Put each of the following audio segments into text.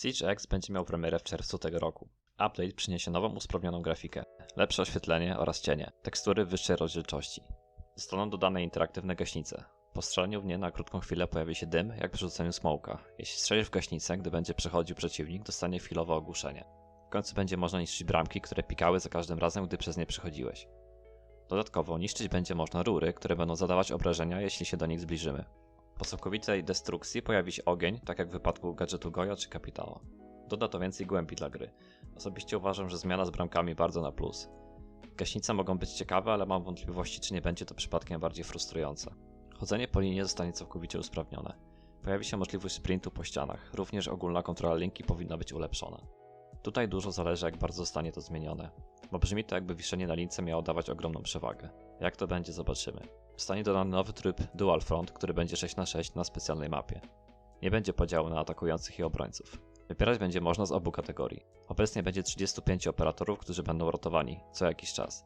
Siege X będzie miał premierę w czerwcu tego roku. Update przyniesie nową usprawnioną grafikę, lepsze oświetlenie oraz cienie, tekstury wyższej rozdzielczości. Zostaną dodane interaktywne gaśnice. Po strzelaniu w nie na krótką chwilę pojawi się dym, jak przy rzuceniu smoka. Jeśli strzelisz w gaśnicę, gdy będzie przechodził przeciwnik, dostanie chwilowe ogłuszenie. W końcu będzie można niszczyć bramki, które pikały za każdym razem, gdy przez nie przechodziłeś. Dodatkowo niszczyć będzie można rury, które będą zadawać obrażenia, jeśli się do nich zbliżymy. Po całkowitej destrukcji pojawi się ogień, tak jak w wypadku gadżetu Goya czy Kapitała. Doda to więcej głębi dla gry. Osobiście uważam, że zmiana z bramkami bardzo na plus. Gaśnice mogą być ciekawe, ale mam wątpliwości, czy nie będzie to przypadkiem bardziej frustrujące. Chodzenie po linii zostanie całkowicie usprawnione. Pojawi się możliwość sprintu po ścianach, również ogólna kontrola linki powinna być ulepszona. Tutaj dużo zależy, jak bardzo zostanie to zmienione, bo brzmi to jakby wiszenie na lince miało dawać ogromną przewagę. Jak to będzie, zobaczymy. Zostanie dodany nowy tryb Dual Front, który będzie 6 na 6 na specjalnej mapie. Nie będzie podziału na atakujących i obrońców. Wybierać będzie można z obu kategorii. Obecnie będzie 35 operatorów, którzy będą rotowani co jakiś czas.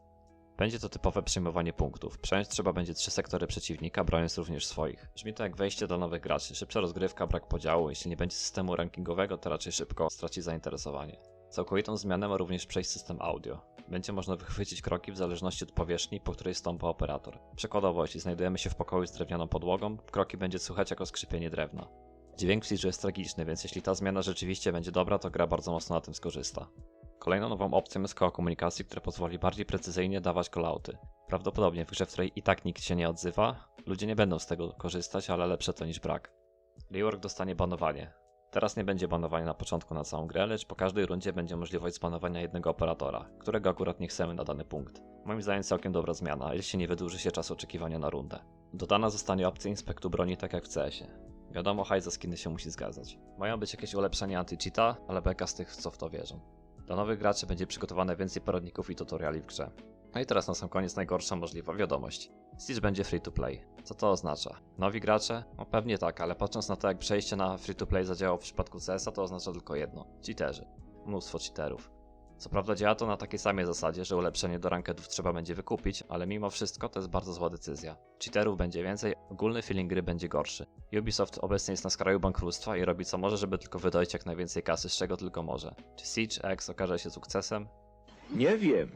Będzie to typowe przyjmowanie punktów. Przejąć trzeba będzie trzy sektory przeciwnika, broniąc również swoich. Brzmi to jak wejście dla nowych graczy. Szybsza rozgrywka, brak podziału. Jeśli nie będzie systemu rankingowego, to raczej szybko straci zainteresowanie. Całkowitą zmianę ma również przejść system audio. Będzie można wychwycić kroki w zależności od powierzchni, po której stąpa operator. Przykładowo, jeśli znajdujemy się w pokoju z drewnianą podłogą, kroki będzie słychać jako skrzypienie drewna. Dźwięk w Siege'u jest tragiczny, więc jeśli ta zmiana rzeczywiście będzie dobra, to gra bardzo mocno na tym skorzysta. Kolejną nową opcją jest koło komunikacji, które pozwoli bardziej precyzyjnie dawać callouty. Prawdopodobnie w grze, w której i tak nikt się nie odzywa, ludzie nie będą z tego korzystać, ale lepsze to niż brak. Rework dostanie banowanie. Teraz nie będzie banowania na początku na całą grę, lecz po każdej rundzie będzie możliwość zbanowania jednego operatora, którego akurat nie chcemy na dany punkt. Moim zdaniem całkiem dobra zmiana, jeśli nie wydłuży się czas oczekiwania na rundę. Dodana zostanie opcja inspektu broni tak jak w CS-ie. Wiadomo, hajs za skiny się musi zgadzać. Mają być jakieś ulepszenia anti-cheata, ale beka z tych, co w to wierzą. Dla nowych graczy będzie przygotowane więcej poradników i tutoriali w grze. No i teraz na sam koniec najgorsza możliwa wiadomość. Siege będzie free to play. Co to oznacza? Nowi gracze? No pewnie tak, ale patrząc na to jak przejście na free to play zadziałało w przypadku CS-a, to oznacza tylko jedno. Cheaterzy. Mnóstwo cheaterów. Co prawda działa to na takiej samej zasadzie, że ulepszenie do rankedów trzeba będzie wykupić, ale mimo wszystko to jest bardzo zła decyzja. Cheaterów będzie więcej, ogólny feeling gry będzie gorszy. Ubisoft obecnie jest na skraju bankructwa i robi co może, żeby tylko wydoić jak najwięcej kasy, z czego tylko może. Czy Siege X okaże się sukcesem? Nie wiem.